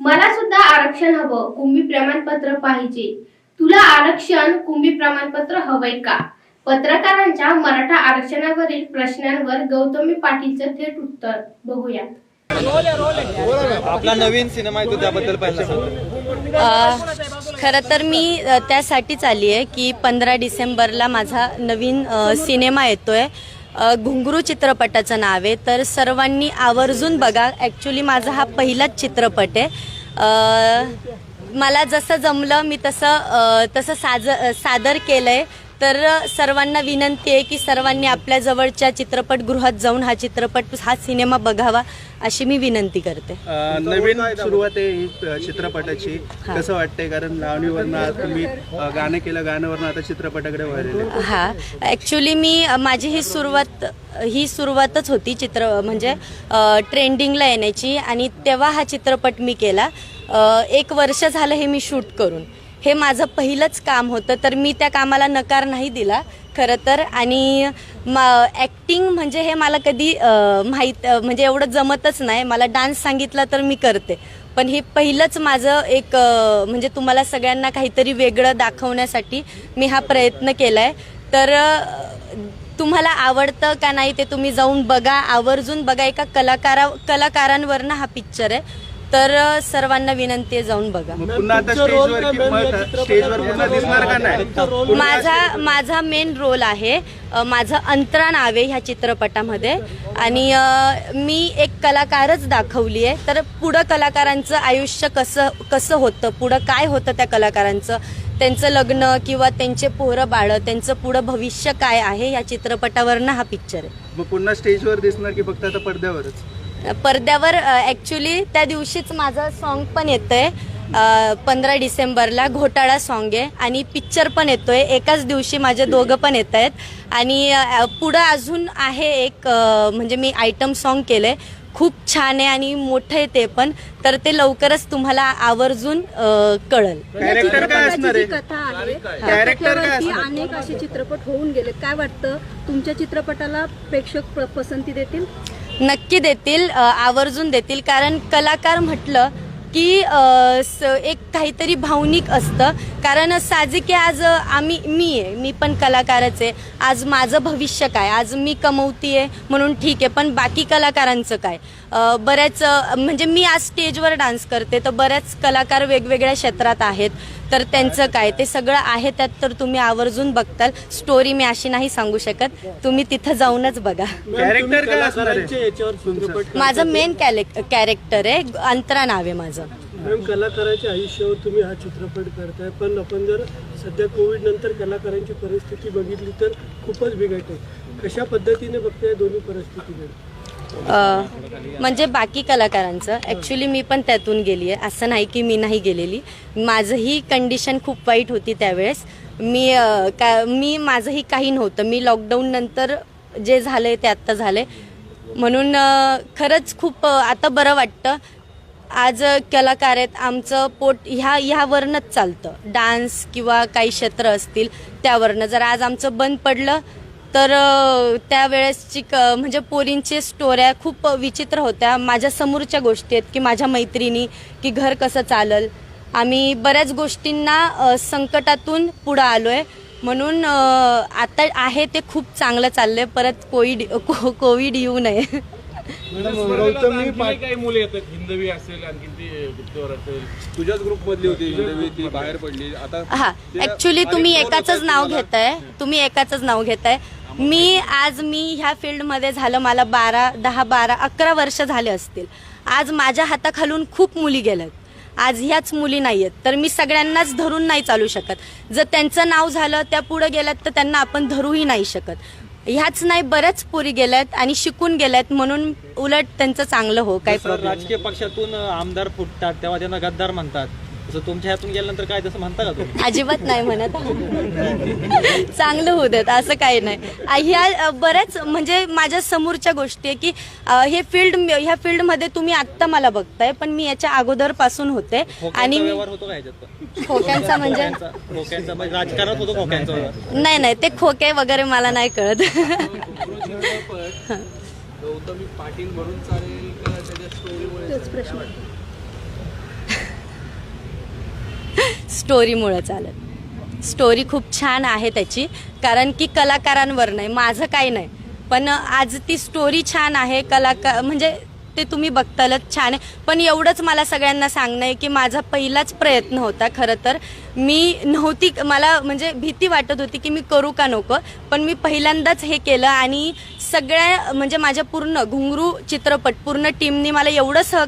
मला सुद्धा आरक्षण हवं कुंभी प्रमाणपत्र पाहिजे. तुला आरक्षण कुंभी प्रमाणपत्र हवंय का? पत्रकारांच्या मराठा आरक्षणावरील प्रश्नांवर गौतमी पाटीलचं थेट उत्तर. बघूया आपला नवीन सिनेमा आहे तो त्याबद्दल खरं तर मी त्यासाठीच आली आहे की पंधरा डिसेंबरला माझा नवीन सिनेमा येतोय. घुंगरू चित्रपटाचं नाव आहे. तर सर्वांनी आवर्जून बघा. ॲक्च्युली माझा हा पहिलाच चित्रपट आहे. मला जसं जमलं मी तसं तसं साज सादर केलं आहे तर सर्वांना विनंती आहे की सर्वांनी आपल्या जवळच्या चित्रपटगृहात जाऊन हा चित्रपट हा सिनेमा बघावा अशी मी विनंती करते. नवीन सुरुवात आहे ही चित्रपटाची. कसं वाटतंय? कारण तुम्ही गाणं केलं गाण्यावरनं आता चित्रपटाकडे वळलेले हा. ॲक्च्युली मी माझी ही सुरुवात ही सुरुवातच होती चित्र म्हणजे ट्रेंडिंगला येण्याची. आणि तेव्हा हा चित्रपट मी केला. एक वर्ष झालं हे मी शूट करून. हे माझं पहिलंच काम होतं तर मी त्या कामाला नकार नाही दिला खरं तर. आणि ॲक्टिंग म्हणजे हे मला कधी माहीत म्हणजे एवढं जमतच नाही. मला डान्स सांगितला तर मी करते. पण हे पहिलंच माझं एक म्हणजे तुम्हाला सगळ्यांना काहीतरी वेगळं दाखवण्यासाठी मी हा प्रयत्न केला आहे तर तुम्हाला आवडतं का नाही ते तुम्ही जाऊन बघा. आवर्जून बघा एका कलाकारा कलाकारांवरनं हा पिक्चर आहे. तर सर्वांना विनंती आहे जाऊन बघा. मग पुन्हा आता स्टेजवर की- मग स्टेजवर पुन्हा दिसणार का नाही? माझा माझा मेन रोल आहे अ, माझं अंतरा नाव आहे ह्या चित्रपटामध्ये. आणि अ, मी एक कलाकारच दाखवली आहे. तर पुढं कलाकारांचं आयुष्य कसं कसं होतं? पुढं काय होतं त्या कलाकारांचं? त्यांचं लग्न किंवा त्यांचे पोरं बाळं त्यांचं पुढं भविष्य काय आहे? या चित्रपटावरनं हा पिक्चर आहे. मग पुन्हा स्टेजवर दिसणार की फक्त आता पडद्यावरच? पडद्यावर ॲक्च्युली त्या दिवशीच माझं सॉन्ग पण येतंय. पंधरा डिसेंबरला घोटाळा सॉन्ग आहे आणि पिक्चर पण येतोय. एकाच दिवशी माझे दोघं पण येत आहेत आणि पुढं अजून आहे एक म्हणजे मी आयटम सॉन्ग केलंय. खूप छान आहे आणि मोठं आहे ते पण. तर ते लवकरच तुम्हाला आवर्जून कळल. कॅरेक्टर काय असणार आहे? कथा आहे अनेक असे चित्रपट होऊन गेले काय वाटतं? तुमच्या चित्रपटाला प्रेक्षक प्र- पसंती देतील? नक्की देतील आवर्जून देतील. कारण कलाकार म्हटलं की स- एक काहीतरी भावनिक असतं. कारण साहजिक आज आम्ही मी आहे. मी पण कलाकारच आहे. आज माझं भविष्य काय? आज मी कमवती आहे म्हणून ठीक आहे. पण बाकी कलाकारांचं काय? बऱ्याच म्हणजे मी आज स्टेजवर डान्स करते. तर बऱ्याच कलाकार वेगवेगळ्या क्षेत्रात आहेत. तर त्यांचं काय? ते सगळं आहे त्यात तर तुम्ही आवर्जून बघताल. स्टोरी मी अशी नाही सांगू शकत. तुम्ही तिथं जाऊनच बघा. कॅरेक्टर काय असणार आहे? तुमचं? माझं मेन कॅरेक्टर आहे अंतरा नाव आहे माझं. मॅम कलाकाराच्या आयुष्यावर तुम्ही हा चित्रपट करताय पण आपण जर सध्या कोविड नंतर कलाकारांची परिस्थिती बघितली तर खूपच बिघडते. कशा पद्धतीने बघताय दोन्ही परिस्थितीकडे म्हणजे बाकी कलाकारांचं. ॲक्च्युली मी पण त्यातून गेली आहे असं नाही की मी नाही गेलेली. माझंही कंडिशन खूप वाईट होती त्यावेळेस. मी का मी माझंही काही नव्हतं. मी लॉकडाऊन नंतर जे झालं आहे ते आत्ता झालं आहे म्हणून खरंच खूप आता बरं वाटतं. आज कलाकार आहेत आमचं पोट ह्या ह्यावरनंच चालतं. डान्स किंवा काही क्षेत्र असतील त्यावरनं. जर आज आमचं बंद पडलं तर त्यावेळेसची क म्हणजे पोरींची स्टोऱ्या खूप विचित्र होत्या. माझ्या समोरच्या गोष्टी आहेत की माझ्या मैत्रिणी की घर कसं चालल. आम्ही बऱ्याच गोष्टींना संकटातून पुढं आलो आहे म्हणून आता आहे ते खूप चांगलं चाललंय. परत कोविड को- कोविड येऊ नये. गौतमी काही मुले येतात. हिंदवी असेल आणखी ती गुप्तवर असेल. तुझ्याच ग्रुप मधली होती हिंदवी ती बाहेर पडली. आता हा ऍक्च्युली तुम्ही एकाच नाव घेताय. तुम्ही एकाच नाव घेताय. मी आज मी ह्या फील्डमध्ये झालं मला बारा दहा बारा अकरा वर्ष झाले असतील. आज माझ्या हाताखालून खूप मुली गेल्यात. आज ह्याच मुली नाही आहेत तर मी सगळ्यांनाच धरून नाही चालू शकत. जर त्यांचं नाव झालं त्या पुढे गेल्यात तर त्यांना आपण धरूही नाही शकत. ह्याच नाही बऱ्याच पोरी गेल्यात आणि शिकून गेल्यात म्हणून उलट त्यांचं चांगलं हो काही राजकीय पक्षातून आमदार फुटतात तेव्हा त्यांना गद्दार म्हणतात. तसं तुमच्या ह्यातून गेल्यानंतर काय तसं म्हणता का तुम्ही? अजिबात नाही म्हणत. चांगलं होऊ देत असं काही नाही. आ, ह्या अ, बऱ्याच म्हणजे माझ्या समोरच्या गोष्टी आहे की अ, हे फील्ड ह्या फील्डमध्ये तुम्ही आत्ता मला बघताय पण मी याच्या अगोदरपासून होते. खोक्यांचा आणि मी व्यवहार होतो का ह्याच्यात खोक्यांचा म्हणजे? खोक्यांचा खोक्यांचा म्हणजे राजकारणात होतो खोक्यांचा व्यवहार? नाही नाही ते खोके वगैरे मला नाही कळत. गौतमी पाटील म्हणून चालेल का? त्याच्या स्टोरीमुळे तेच स्टोरीमुळं चालत. स्टोरी खूप छान आहे त्याची. कारण की कलाकारांवर नाही माझं काही नाही. पण आज ती स्टोरी छान आहे कलाकार म्हणजे ते तुम्ही बघतालच छान आहे. पण एवढंच मला सगळ्यांना सांगणं आहे की माझा पहिलाच प्रयत्न होता खरं तर. मी नव्हती मला म्हणजे भीती वाटत होती की मी करू का नको. पण मी पहिल्यांदाच हे केलं आणि सगळ्या म्हणजे माझ्या पूर्ण घुंगरू चित्रपट पूर्ण टीमनी मला एवढं सह